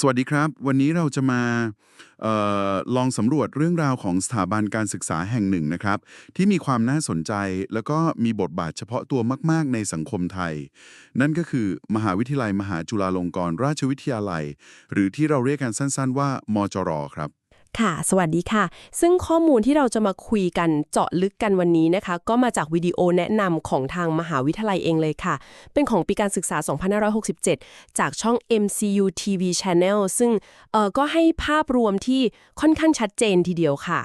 สวัสดีครับ วันนี้เราจะมาออลองสำรวจเรื่องราวของสถาบันการศึกษาแห่งหนึ่งนะครับ ที่มีความน่าสนใจแล้วก็มีบทบาทเฉพาะตัวมาก ๆ ในสังคมไทย นั่นก็คือ มหาวิทยาลัยมหาจุฬาลงกรณราชวิทยาลัย หรือที่เราเรียกกันสั้น ๆ ว่ามจรครับ ค่ะ สวัสดีค่ะ ซึ่งข้อมูลที่เราจะมาคุยกันเจาะลึกกันวันนี้นะคะ ก็มาจากวิดีโอแนะนำของทางมหาวิทยาลัยเองเลยค่ะ เป็นของปีการศึกษา 2567 จากช่อง MCU TV Channel ซึ่งเออก็ให้ภาพรวมที่ค่อนข้างชัดเจนทีเดียวค่ะ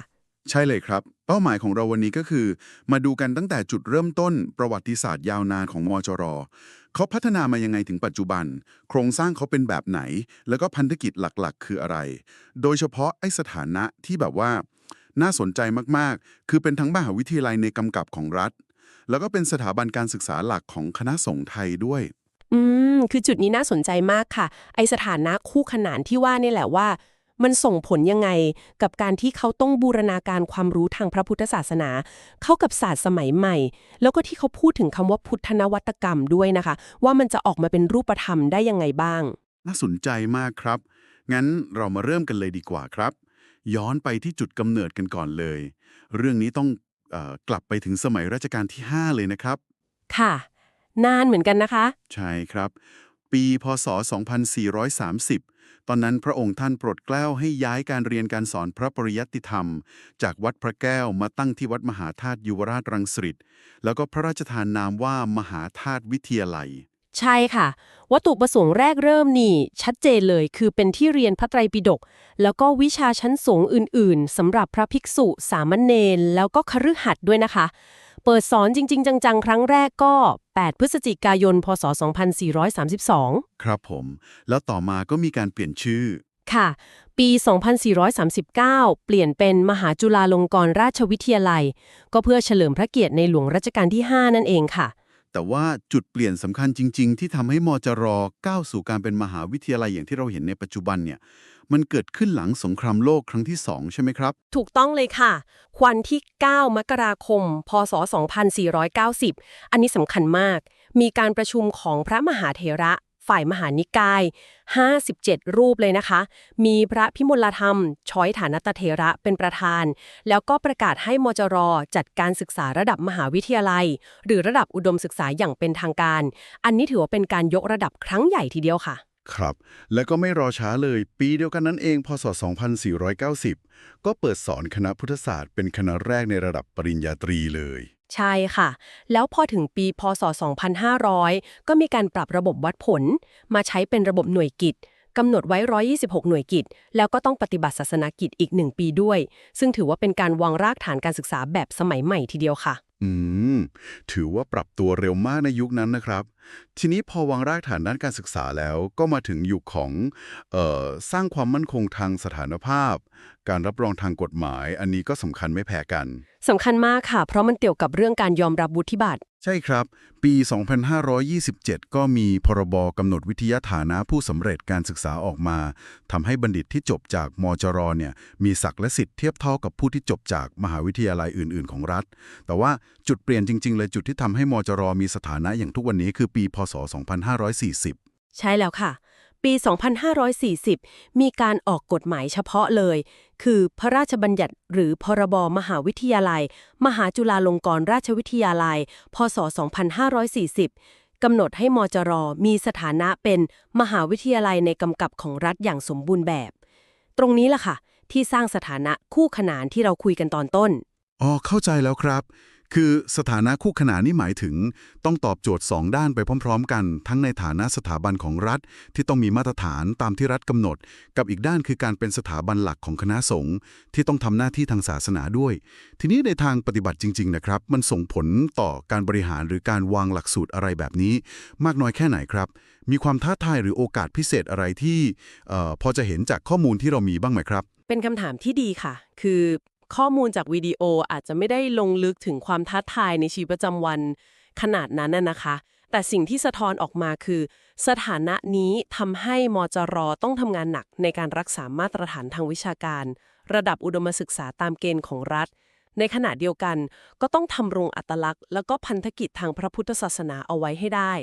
ใช่เลยครับ เป้าหมายของเราวันนี้ก็คือ มาดูกันตั้งแต่จุดเริ่มต้นประวัติศาสตร์ยาวนานของมจร เขาพัฒนามายังไงถึงปัจจุบัน โครงสร้างเขาเป็นแบบไหน แล้วก็พันธกิจหลักๆ คืออะไร โดยเฉพาะไอ้สถานะที่แบบว่า น่าสนใจมากๆ คือเป็นทั้งมหาวิทยาลัยในกำกับของรัฐ แล้วก็เป็นสถาบันการศึกษาหลักของคณะสงฆ์ไทยด้วยอืม คือจุดนี้น่าสนใจมากค่ะ ไอสถานะคู่ขนานที่ว่านี่แหละว่า มันส่งผลยังไงกับการที่เขาต้องบูรณาการความรู้ทางพระพุทธศาสนา เข้ากับศาสตร์สมัยใหม่ แล้วก็ที่เขาพูดถึงคำว่าพุทธนวัตกรรมด้วยนะคะ ว่ามันจะออกมาเป็นรูปธรรมได้ยังไงบ้าง น่าสนใจมากครับ งั้นเรามาเริ่มกันเลยดีกว่าครับ ย้อนไปที่จุดกำเนิดกันก่อนเลย เรื่องนี้ต้องเออกลับไปถึงสมัยรัชกาลที่ 5 เลยนะครับ ค่ะ นานเหมือนกันนะคะ ใช่ครับ ปีพศ 2430 ตอนนั้นพระองค์ท่านโปรดเกล้าให้ย้ายการเรียนการสอนพระปริยัติธรรม จากวัดพระแก้วมาตั้งที่วัดมหาธาตุยุวราชรังสิตแล้วก็พระราชทานนามว่ามหาธาตุวิทยาลัย ใช่ค่ะ วัตถุประสงค์แรกเริ่มนี่ ชัดเจนเลยคือเป็นที่เรียนพระไตรปิฎกแล้วก็วิชาชั้นสูงอื่น ๆสำหรับพระภิกษุ สามเณรแล้วก็คฤหัสถ์ด้วยนะคะ เปิดสอนจริง ๆ จัง ๆ ครั้งแรกก็ 8 พฤศจิกายน พศ 2432 ครับผม แล้วต่อมาก็มีการเปลี่ยนชื่อ ค่ะ ปี 2439 เปลี่ยนเป็นมหาจุฬาลงกรณราชวิทยาลัย ก็เพื่อเฉลิมพระเกียรติในหลวงรัชกาลที่ 5 นั่นเองค่ะ แต่ว่าจุดเปลี่ยนสำคัญจริง ๆ ที่ทำให้มจรก้าวสู่การเป็นมหาวิทยาลัยอย่างที่เราเห็นในปัจจุบันเนี่ย มันเกิดขึ้นหลังสงครามโลกครั้งที่ 2 ใช่ไหมครับ ถูกต้องเลยค่ะควันที่ 9 มกราคม พศ 2490 อันนี้สำคัญมาก มีการประชุมของพระมหาเถระ ฝ่ายมหานิกาย 57 รูปเลยนะคะ มีพระพิมลธรรม ช้อยฐานตเถระเป็นประธาน แล้วก็ประกาศให้มจรจัดการศึกษาระดับมหาวิทยาลัย หรือระดับอุดมศึกษาอย่างเป็นทางการ อันนี้ถือว่าเป็นการยกระดับครั้งใหญ่ทีเดียวค่ะ ครับ และก็ไม่รอช้าเลย ปีเดียวกันนั้นเองพศ 2490 ก็เปิดสอนคณะพุทธศาสตร์เป็นคณะแรกในระดับปริญญาตรีเลย ใช่ค่ะ แล้วพอถึงปีพศ 2500 ก็มีการปรับระบบวัดผล มาใช้เป็นระบบหน่วยกิจกำหนดไว้ 126 หน่วยกิจ แล้วก็ต้องปฏิบัติศาสนกิจอีกหนึ่งปีด้วย ซึ่งถือว่าเป็นการวางรากฐานการศึกษาแบบสมัยใหม่ทีเดียวค่ะ อืม ถือว่าปรับตัวเร็วมากในยุคนั้นนะครับ ทีนี้พอวางรากฐานด้านการศึกษาแล้วก็มาถึงยุคของเอ่อสร้างความมั่นคงทางสถานภาพ การรับรองทางกฎหมาย อันนี้ก็สำคัญไม่แพ้กันสำคัญมากค่ะ เพราะมันเกี่ยวกับเรื่องการยอมรับวุฒิบัตรใช่ครับ ปี 2527 ก็มีพรบกำหนดวิทยาฐานะผู้สำเร็จการศึกษาออกมาทำให้บัณฑิตที่จบจากมจรเนี่ยมีศักดิ์และสิทธิ์เทียบเท่ากับผู้ที่จบจากมหาวิทยาลัยอื่น ๆ ของรัฐ แต่ว่าจุดเปลี่ยนจริง ๆเลยจุดที่ทำให้มจรมีสถานะอย่างทุกวันนี้คือปีพศ 2540 ใช่แล้วค่ะ ปี 2540 มีการออกกฎหมายเฉพาะเลย คือพระราชบัญญัติหรือพรบมหาวิทยาลัย มหาจุฬาลงกรณราชวิทยาลัย พศ 2540 กำหนดให้มจรมีสถานะเป็นมหาวิทยาลัยในกำกับของรัฐอย่างสมบูรณ์แบบ ตรงนี้ล่ะค่ะ ที่สร้างสถานะคู่ขนานที่เราคุยกันตอนต้นอ๋อเข้าใจแล้วครับ คือสถานะคู่ขนานนี่หมายถึง ต้องตอบโจทย์ 2 ด้านไปพร้อม ๆ กัน ทั้งในฐานะสถาบันของรัฐ ที่ต้องมีมาตรฐานตามที่รัฐกำหนด กับอีกด้านคือการเป็นสถาบันหลักของคณะสงฆ์ที่ต้องทำหน้าที่ทางศาสนาด้วย ทีนี้ในทางปฏิบัติจริง ๆ นะครับ มันส่งผลต่อการบริหารหรือการวางหลักสูตรอะไรแบบนี้ มากน้อยแค่ไหนครับ มีความท้าทายหรือโอกาสพิเศษอะไรที่เออพอจะเห็นจากข้อมูลที่เรามีบ้างไหมครับเป็นคำถามที่ดีค่ะ คือ ข้อมูลจากวิดีโออาจจะไม่ได้ลงลึกถึงความท้าทายในชีวิตประจำวันขนาดนั้นนะนะคะ แต่สิ่งที่สะท้อนออกมาคือ สถานะนี้ทำให้มจรต้องทำงานหนักในการรักษามาตรฐานทางวิชาการ ระดับอุดมศึกษาตามเกณฑ์ของรัฐ ในขณะเดียวกันก็ต้องทำรงอัตลักษณ์ แล้วก็พันธกิจทางพระพุทธศาสนาเอาไว้ให้ได้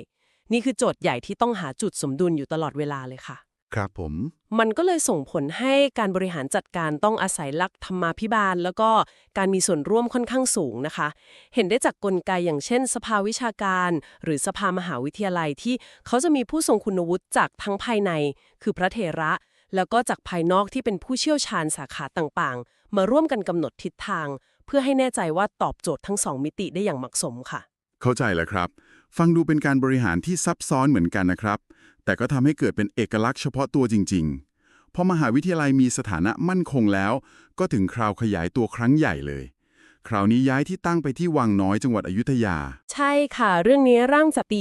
นี่คือโจทย์ใหญ่ที่ต้องหาจุดสมดุลอยู่ตลอดเวลาเลยค่ะ ครับผม มันก็เลยส่งผลให้การบริหารจัดการต้องอาศัยหลักธรรมาภิบาล แล้วก็การมีส่วนร่วมค่อนข้างสูงนะคะ เห็นได้จากกลไกอย่างเช่น สภาวิชาการ หรือสภามหาวิทยาลัยที่เขาจะมีผู้ทรงคุณวุฒิจากทั้งภายใน คือพระเถระ แล้วก็จากภายนอกที่เป็นผู้เชี่ยวชาญสาขาต่างๆ มาร่วมกันกำหนดทิศทาง เพื่อให้แน่ใจว่าตอบโจทย์ทั้งสองมิติได้อย่างเหมาะสมค่ะ เข้าใจแล้วครับ ฟังดูเป็นการบริหารที่ซับซ้อนเหมือนกันนะครับ แต่ก็ทำให้เกิดเป็นเอกลักษณ์เฉพาะตัวจริง ๆ พอมหาวิทยาลัยมีสถานะมั่นคงแล้ว ก็ถึงคราวขยายตัวครั้งใหญ่เลย คราวนี้ย้ายที่ตั้งไปที่วังน้อยจังหวัดอยุธยา ใช่ค่ะ เรื่องนี้ร่างจากปี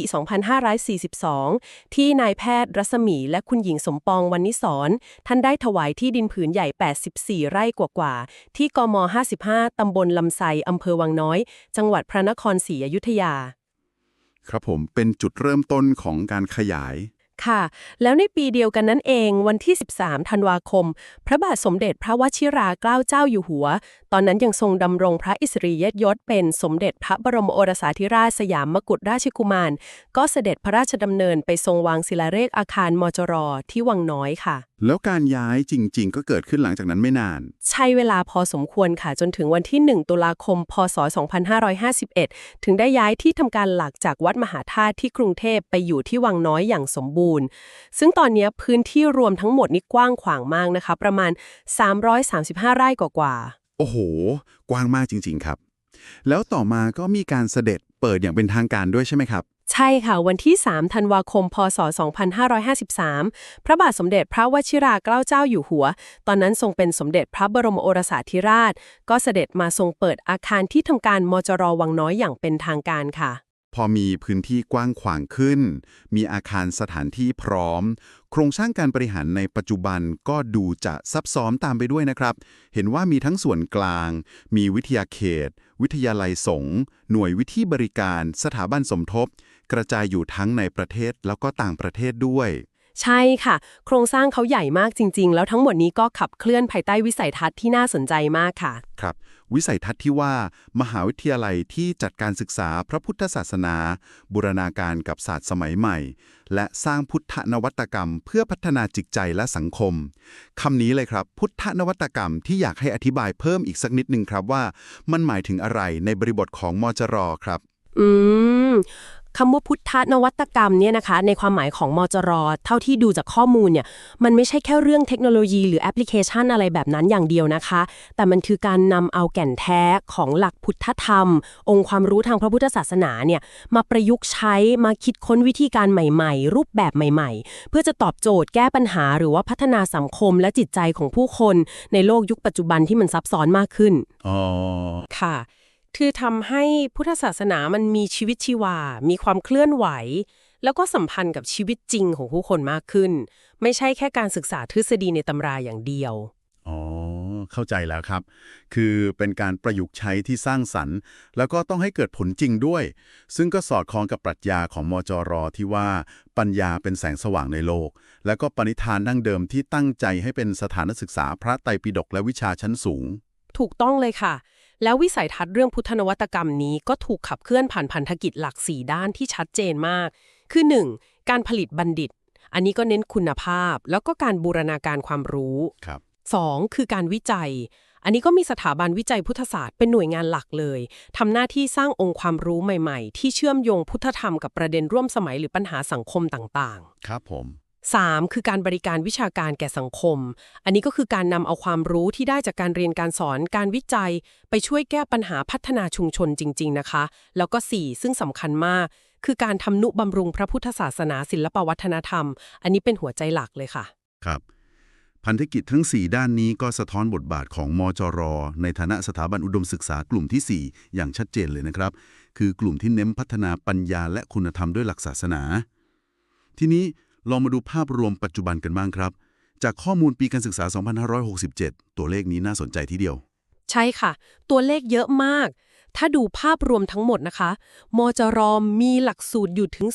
2542 ที่นายแพทย์รัศมีและคุณหญิงสมปองวันนิสรท่านได้ถวายที่ดินผืนใหญ่ 84 ไร่กว่าๆ ที่กม 55 ตำบลลำไซอำเภอวังน้อย จังหวัดพระนครศรีอยุธยา ครับผมเป็นจุดเริ่มต้นของการขยาย ค่ะ แล้วในปีเดียวกันนั้นเองวันที่ 13 ธันวาคม พระบาทสมเด็จพระวชิราเกล้าเจ้าอยู่หัว ตอนนั้นยังทรงดำรงพระอิสริยยศเป็นสมเด็จพระบรมโอรสาธิราชสยามมกุฎราชกุมาร ก็เสด็จพระราชดำเนินไปทรงวางศิลาฤกษ์อาคารมจรที่วังน้อยค่ะแล้วการย้ายจริง ๆ ก็เกิดขึ้นหลังจากนั้นไม่นาน ใช้เวลาพอสมควรค่ะ จนถึงวันที่ 1 ตุลาคม พศ 2551 ถึงได้ย้ายที่ทำการหลักจากวัดมหาธาตุที่กรุงเทพไปอยู่ที่วังน้อยอย่างสมบูรณ์ ซึ่งตอนนี้พื้นที่รวมทั้งหมดนี่กว้างขวางมากนะคะ ประมาณ 335 ไร่กว่าๆ โอ้โห กว้างมากจริง ๆ ครับ แล้วต่อมาก็มีการเสด็จเปิดอย่างเป็นทางการด้วยใช่ไหมครับ ใช่ค่ะ วันที่ 3 ธันวาคม พศ 2553 พระบาทสมเด็จพระวชิราเกล้าเจ้าอยู่หัว ตอนนั้นทรงเป็นสมเด็จพระบรมโอรสาธิราช ก็เสด็จมาทรงเปิดอาคารที่ทำการมจรวังน้อยอย่างเป็นทางการค่ะ พอมีพื้นที่กว้างขวางขึ้น มีอาคารสถานที่พร้อม โครงสร้างการบริหารในปัจจุบันก็ดูจะซับซ้อนตามไปด้วยนะครับ เห็นว่ามีทั้งส่วนกลาง มีวิทยาเขต วิทยาลัยสงฆ์หน่วยวิธีบริการ สถาบันสมทบ กระจายอยู่ทั้งในประเทศแล้วก็ต่างประเทศด้วย ใช่ค่ะ โครงสร้างเขาใหญ่มากจริง ๆ แล้วทั้งหมดนี้ก็ขับเคลื่อนภายใต้วิสัยทัศน์ที่น่าสนใจมากค่ะ ครับ วิสัยทัศน์ที่ว่า มหาวิทยาลัยที่จัดการศึกษาพระพุทธศาสนา บูรณาการกับศาสตร์สมัยใหม่ และสร้างพุทธนวัตกรรม เพื่อพัฒนาจิตใจและสังคมคำนี้เลยครับ พุทธนวัตกรรมที่อยากให้อธิบายเพิ่มอีกสักนิดนึงครับว่า มันหมายถึงอะไรในบริบทของมจรครับ อืม คำว่าพุทธนวัตกรรมเนี่ยนะคะ ในความหมายของมจรเท่าที่ดูจากข้อมูลเนี่ยมันไม่ใช่แค่เรื่องเทคโนโลยีหรือแอปพลิเคชันอะไรแบบนั้นอย่างเดียวนะคะ แต่มันคือการนำเอาแก่นแท้ของหลักพุทธธรรม องค์ความรู้ทางพระพุทธศาสนาเนี่ยมาประยุกต์ใช้มาคิดค้นวิธีการใหม่ ๆ รูปแบบใหม่ ๆ เพื่อจะตอบโจทย์แก้ปัญหา หรือว่าพัฒนาสังคมและจิตใจของผู้คน ในโลกยุคปัจจุบันที่มันซับซ้อนมากขึ้นอ๋อค่ะ คือทำให้พุทธศาสนามันมีชีวิตชีวา มีความเคลื่อนไหว แล้วก็สัมพันธ์กับชีวิตจริงของผู้คนมากขึ้น ไม่ใช่แค่การศึกษาทฤษฎีในตำราอย่างเดียว อ๋อ เข้าใจแล้วครับ คือเป็นการประยุกต์ใช้ที่สร้างสรรค์ แล้วก็ต้องให้เกิดผลจริงด้วย ซึ่งก็สอดคล้องกับปรัชญาของมจรที่ว่าปัญญาเป็นแสงสว่างในโลก แล้วก็ปณิธานดั้งเดิมที่ตั้งใจให้เป็นสถานศึกษาพระไตรปิฎกและวิชาชั้นสูง ถูกต้องเลยค่ะ แล้ววิสัยทัศน์เรื่องพุทธนวัตกรรมนี้ก็ถูกขับเคลื่อนผ่านพันธกิจหลัก 4 ด้านที่ชัดเจนมาก คือ 1. การผลิตบัณฑิต อันนี้ก็เน้นคุณภาพ แล้วก็การบูรณาการความรู้ครับ 2. คือการวิจัย อันนี้ก็มีสถาบันวิจัยพุทธศาสตร์เป็นหน่วยงานหลักเลยทำหน้าที่สร้างองค์ความรู้ใหม่ ๆ ที่เชื่อมโยงพุทธธรรมกับประเด็นร่วมสมัยหรือปัญหาสังคมต่างๆ ครับผม 3. คือการบริการวิชาการแก่สังคม อันนี้ก็คือการนำเอาความรู้ที่ได้จากการเรียนการสอน การวิจัย ไปช่วยแก้ปัญหาพัฒนาชุมชนจริง ๆ นะคะ แล้วก็ 4. ซึ่งสำคัญมาก คือการทำนุบำรุงพระพุทธศาสนาศิลปวัฒนธรรม อันนี้เป็นหัวใจหลักเลยค่ะ ครับ พันธกิจทั้ง 4 ด้านนี้ก็สะท้อนบทบาทของมจร ในฐานะสถาบันอุดมศึกษากลุ่มทีสี่4 อย่างชัดเจนเลยนะครับ คือกลุ่มที่เน้นพัฒนาปัญญาและคุณธรรมด้วยหลักศาสนา ทีนี้ ลองมาดูภาพรวมปัจจุบันกันบ้างครับ จากข้อมูลปีการศึกษา 2567 ตัวเลขนี้น่าสนใจทีเดียว ใช่ค่ะ ตัวเลขเยอะมาก ถ้าดูภาพรวมทั้งหมดนะคะ มจรมีหลักสูตรอยู่ถึง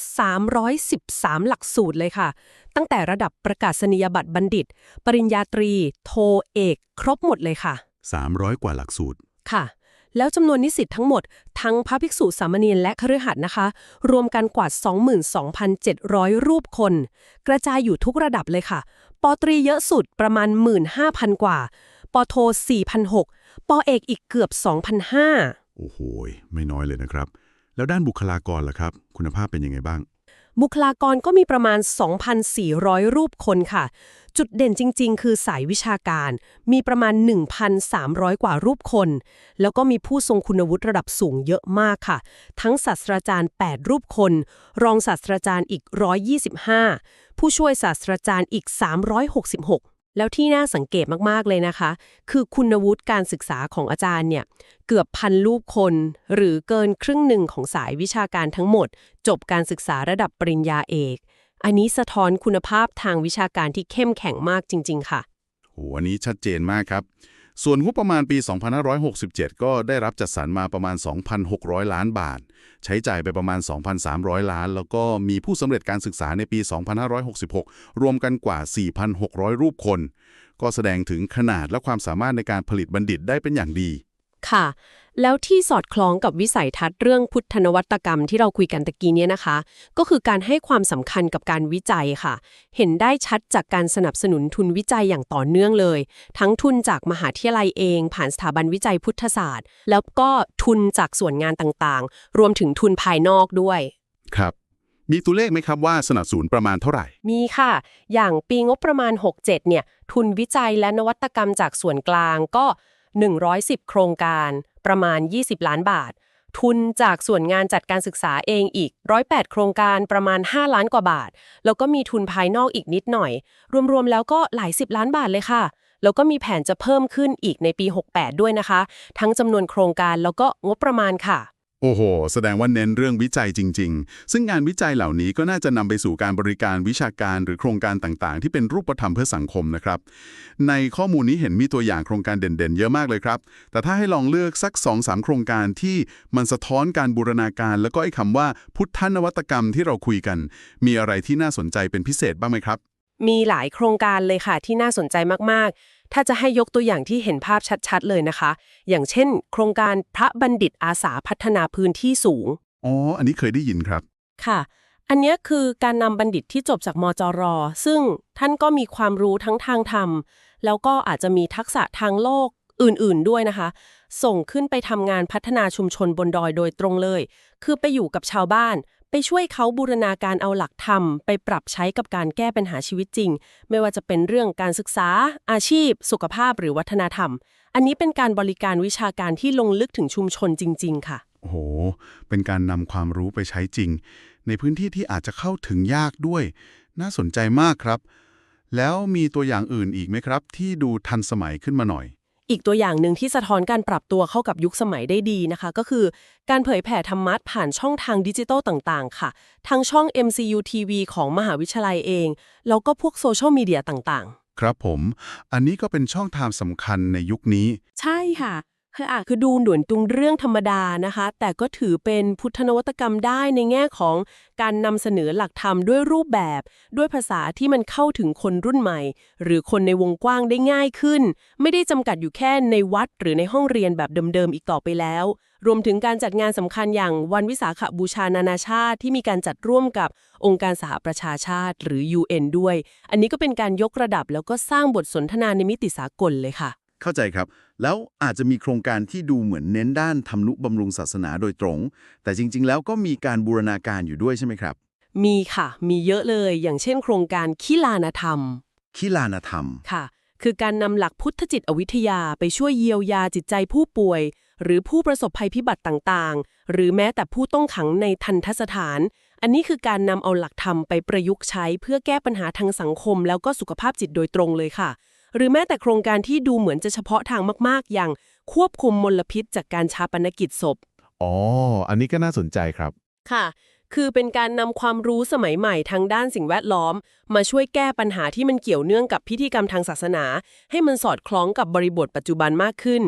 313 หลักสูตรเลยค่ะ ตั้งแต่ระดับประกาศนียบัตรบัณฑิต ปริญญาตรี โทเอก ครบหมดเลยค่ะ 300 กว่าหลักสูตร ค่ะ แล้วจำนวนนิสิตทั้งหมด ทั้งพระภิกษุสามเณรและคฤหัสถ์นะคะ รวมกันกว่า 22,700 รูปคน กระจายอยู่ทุกระดับเลยค่ะปอตรีเยอะสุดประมาณ 15,000 กว่าปอโท 4,600ปอเอกอีกเกือบ 2,500 โอ้โห ไม่น้อยเลยนะครับ แล้วด้านบุคลากรล่ะครับ คุณภาพเป็นยังไงบ้าง บุคลากรก็มีประมาณ 2,400 รูปคนค่ะ จุดเด่นจริง ๆ คือสายวิชาการ มีประมาณ 1,300 กว่ารูปคน แล้วก็มีผู้ทรงคุณวุฒิระดับสูงเยอะมากค่ะ ทั้งศาสตราจารย์ 8 รูปคน รองศาสตราจารย์อีก 125 ผู้ช่วยศาสตราจารย์อีก 366 แล้วที่น่าสังเกตมาก ๆ เลยนะคะ คือคุณวุฒิการศึกษาของอาจารย์เนี่ย เกือบพันรูปคน หรือเกินครึ่งหนึ่งของสายวิชาการทั้งหมด จบการศึกษาระดับปริญญาเอก อันนี้สะท้อนคุณภาพทางวิชาการที่เข้มแข็งมากจริง ๆ ค่ะโหอันนี้ชัดเจนมากครับ ส่วนงบประมาณปี 2567 ก็ได้รับจัดสรรมาประมาณ 2,600 ล้านบาท ใช้จ่ายไปประมาณ 2,300 ล้าน แล้วก็มีผู้สำเร็จการศึกษาในปี 2566 รวมกันกว่า 4,600 รูปคน ก็แสดงถึงขนาดและความสามารถในการผลิตบัณฑิตได้เป็นอย่างดี ค่ะ แล้วที่สอดคล้องกับวิสัยทัศน์เรื่องพุทธนวัตกรรมที่เราคุยกันตะกี้เนี่ยนะคะ ก็คือการให้ความสำคัญกับการวิจัยค่ะ เห็นได้ชัดจากการสนับสนุนทุนวิจัยอย่างต่อเนื่องเลย ทั้งทุนจากมหาวิทยาลัยเอง ผ่านสถาบันวิจัยพุทธศาสตร์ แล้วก็ทุนจากส่วนงานต่างๆ รวมถึงทุนภายนอกด้วยครับมีตัวเลขไหมครับว่าสนับสนุนประมาณเท่าไหร่ มีค่ะ อย่างปีงบประมาณ 67 เนี่ย ทุนวิจัยและนวัตกรรมจากส่วนกลางก็ 110 โครงการ ประมาณ 20 ล้านบาท ทุนจากส่วนงานจัดการศึกษาเองอีก 108 โครงการประมาณ 5 ล้านกว่าบาท แล้วก็มีทุนภายนอกอีกนิดหน่อย รวมๆ แล้วก็หลาย 10 ล้านบาทเลยค่ะ แล้วก็มีแผนจะเพิ่มขึ้นอีกในปี 68 ด้วยนะคะ ทั้งจำนวนโครงการแล้วก็งบประมาณค่ะ โอ้โห แสดงว่าเน้นเรื่องวิจัยจริง ๆ ซึ่งงานวิจัยเหล่านี้ก็น่าจะนำไปสู่การบริการวิชาการหรือโครงการต่างๆ ที่เป็นรูปธรรมเพื่อสังคมนะครับ ในข้อมูลนี้เห็นมีตัวอย่างโครงการเด่นๆ เยอะมากเลยครับ แต่ถ้าให้ลองเลือกสัก 2-3 โครงการที่มันสะท้อนการบูรณาการ แล้วก็ไอ้คำว่าพุทธนวัตกรรมที่เราคุยกัน มีอะไรที่น่าสนใจเป็นพิเศษบ้างไหมครับ มีหลายโครงการเลยค่ะที่น่าสนใจมากๆ ถ้าจะให้ยกตัวอย่างที่เห็นภาพชัดๆ เลยนะคะ อย่างเช่น โครงการพระบัณฑิตอาสาพัฒนาพื้นที่สูง อ๋อ อันนี้เคยได้ยินครับ ค่ะ อันเนี้ยคือการนำบัณฑิตที่จบจากมจร ซึ่งท่านก็มีความรู้ทั้งทางธรรม แล้วก็อาจจะมีทักษะทางโลกอื่นๆ ด้วยนะคะ ส่งขึ้นไปทำงานพัฒนาชุมชนบนดอยโดยตรงเลย คือไปอยู่กับชาวบ้าน ไปช่วยเขาบูรณาการเอาหลักธรรม ไปปรับใช้กับการแก้ปัญหาชีวิตจริง ไม่ว่าจะเป็นเรื่องการศึกษา อาชีพ สุขภาพหรือวัฒนธรรม อันนี้เป็นการบริการวิชาการที่ลงลึกถึงชุมชนจริง ๆ ค่ะ โอ้โห เป็นการนำความรู้ไปใช้จริง ในพื้นที่ที่อาจจะเข้าถึงยากด้วย น่าสนใจมากครับ แล้วมีตัวอย่างอื่นอีกไหมครับ ที่ดูทันสมัยขึ้นมาหน่อย อีกตัวอย่างหนึ่งที่สะท้อนการปรับตัวเข้ากับยุคสมัยได้ดีนะคะ ก็คือการเผยแผ่ธรรมะผ่านช่องทางดิจิทัลต่างๆ ค่ะ ทั้งช่อง MCU TV ของมหาวิทยาลัยเอง แล้วก็พวกโซเชียลมีเดียต่างๆ ครับผม อันนี้ก็เป็นช่องทางสำคัญในยุคนี้ ใช่ค่ะ คืออาจคือดูหนวนตุงเรื่องธรรมดานะคะ แต่ก็ถือเป็นพุทธนวัตกรรมได้ในแง่ของการนำเสนอหลักธรรมด้วยรูปแบบ ด้วยภาษาที่มันเข้าถึงคนรุ่นใหม่ หรือคนในวงกว้างได้ง่ายขึ้น ไม่ได้จำกัดอยู่แค่ในวัดหรือในห้องเรียนแบบเดิมๆอีกต่อไปแล้ว รวมถึงการจัดงานสำคัญอย่างวันวิสาขบูชานานาชาติ ที่มีการจัดร่วมกับองค์การสหประชาชาติ หรือ UN ด้วย อันนี้ก็เป็นการยกระดับแล้วก็สร้างบทสนทนาในมิติสากลเลยค่ะ เข้าใจครับ แล้วอาจจะมีโครงการที่ดูเหมือนเน้นด้านทำนุบำรุงศาสนาโดยตรง แต่จริง ๆ แล้วก็มีการบูรณาการอยู่ด้วยใช่ไหมครับ มีค่ะ มีเยอะเลย อย่างเช่น โครงการคิลานธรรมคิลานธรรมค่ะ คือการนำหลักพุทธจิตวิทยาไปช่วยเยียวยาจิตใจผู้ป่วย หรือผู้ประสบภัยพิบัติต่างๆ หรือแม้แต่ผู้ต้องขังในทันทสถาน อันนี้คือการนำเอาหลักธรรมไปประยุกต์ใช้ เพื่อแก้ปัญหาทางสังคม แล้วก็สุขภาพจิตโดยตรงเลยค่ะ หรือแม้แต่โครงการที่ดูเหมือนจะเฉพาะทางมากๆ อย่างควบคุมมลพิษจากการชาปนกิจศพ อ๋อ อันนี้ก็น่าสนใจครับ ค่ะ คือเป็นการนำความรู้สมัยใหม่ทางด้านสิ่งแวดล้อม มาช่วยแก้ปัญหาที่มันเกี่ยวเนื่องกับพิธีกรรมทางศาสนา ให้มันสอดคล้องกับบริบทปัจจุบันมากขึ้น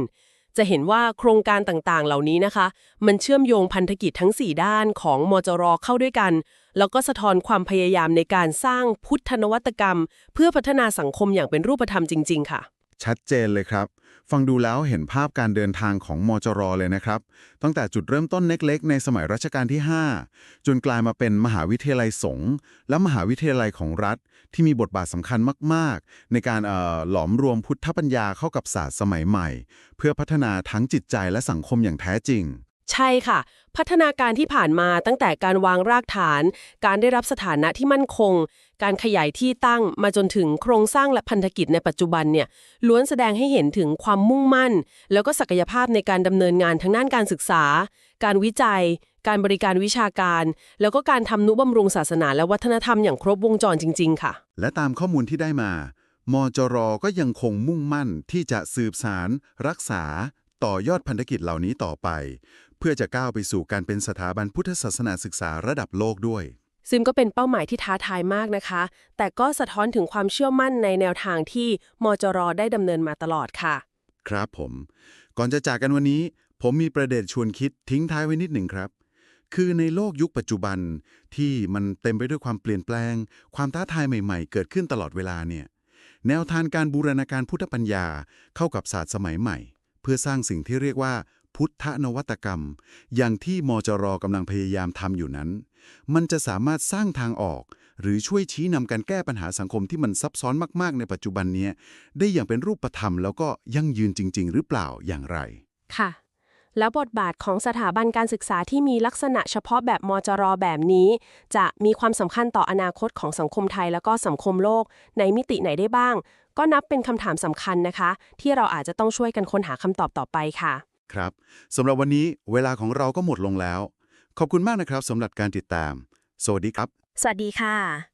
จะเห็นว่าโครงการต่างๆ เหล่านี้นะคะ มันเชื่อมโยงพันธกิจทั้ง 4 ด้านของมจรเข้าด้วยกัน แล้วก็สะท้อนความพยายามในการสร้างพุทธนวัตกรรม เพื่อพัฒนาสังคมอย่างเป็นรูปธรรมจริง ๆ ค่ะ ชัดเจนเลยครับ ฟังดูแล้วเห็นภาพการเดินทางของมจรเลยนะครับ ตั้งแต่จุดเริ่มต้นเล็กๆ ในสมัยรัชกาลที่ 5 จนกลายมาเป็นมหาวิทยาลัยสงฆ์และมหาวิทยาลัยของรัฐ ที่มีบทบาทสำคัญมากๆ ในการเอ่อหลอมรวมพุทธปัญญาเข้ากับศาสตร์สมัยใหม่ เพื่อพัฒนาทั้งจิตใจและสังคมอย่างแท้จริง ใช่ค่ะ พัฒนาการที่ผ่านมาตั้งแต่การวางรากฐาน การได้รับสถานะที่มั่นคง การขยายที่ตั้งมาจนถึงโครงสร้างและพันธกิจในปัจจุบันเนี่ยล้วนแสดงให้เห็นถึงความมุ่งมั่น แล้วก็ศักยภาพในการดำเนินงานทางด้านการศึกษา การวิจัย การบริการวิชาการ แล้วก็การทำนุบำรุงศาสนาและวัฒนธรรมอย่างครบวงจรจริง ๆ ค่ะ และตามข้อมูลที่ได้มามจรก็ยังคงมุ่งมั่นที่จะสืบสาร รักษา ต่อยอดพันธกิจเหล่านี้ต่อไป พื่อจะก้าวไปสู่การเป็นสถาบันพุทธศาสนาศึกษาระดับโลกด้วย ซึ่งก็เป็นเป้าหมายที่ท้าทายมากนะคะ แต่ก็สะท้อนถึงความเชื่อมั่นในแนวทางที่มจรได้ดำเนินมาตลอดค่ะ ครับผม ก่อนจะจากกันวันนี้ ผมมีประเด็นชวนคิดทิ้งท้ายไว้นิดหนึ่งครับ คือในโลกยุคปัจจุบันที่มันเต็มไปด้วยความเปลี่ยนแปลง ความท้าทายใหม่ ๆ เกิดขึ้นตลอดเวลาเนี่ยแนวทางการบูรณาการพุทธปัญญาเข้ากับศาสตร์สมัยใหม่ เพื่อสร้างสิ่งที่เรียกว่า พุทธนวัตกรรม อย่างที่มจรกำลังพยายามทำอยู่นั้น มันจะสามารถสร้างทางออก หรือช่วยชี้นำการแก้ปัญหาสังคมที่มันซับซ้อนมาก ๆ ในปัจจุบันนี้ ได้อย่างเป็นรูปธรรม แล้วก็ยั่งยืนจริง ๆ หรือเปล่าอย่างไร ค่ะ แล้วบทบาทของสถาบันการศึกษาที่มีลักษณะเฉพาะแบบมจรแบบนี้ จะมีความสำคัญต่ออนาคตของสังคมไทยแล้วก็สังคมโลก ในมิติไหนได้บ้าง ก็นับเป็นคำถามสำคัญนะคะ ที่เราอาจจะต้องช่วยกันค้นหาคำตอบต่อไปค่ะ ครับสำหรับวันนี้เวลาของเราก็หมดลงแล้ว ขอบคุณมากนะครับสำหรับการติดตาม สวัสดีครับ สวัสดีค่ะ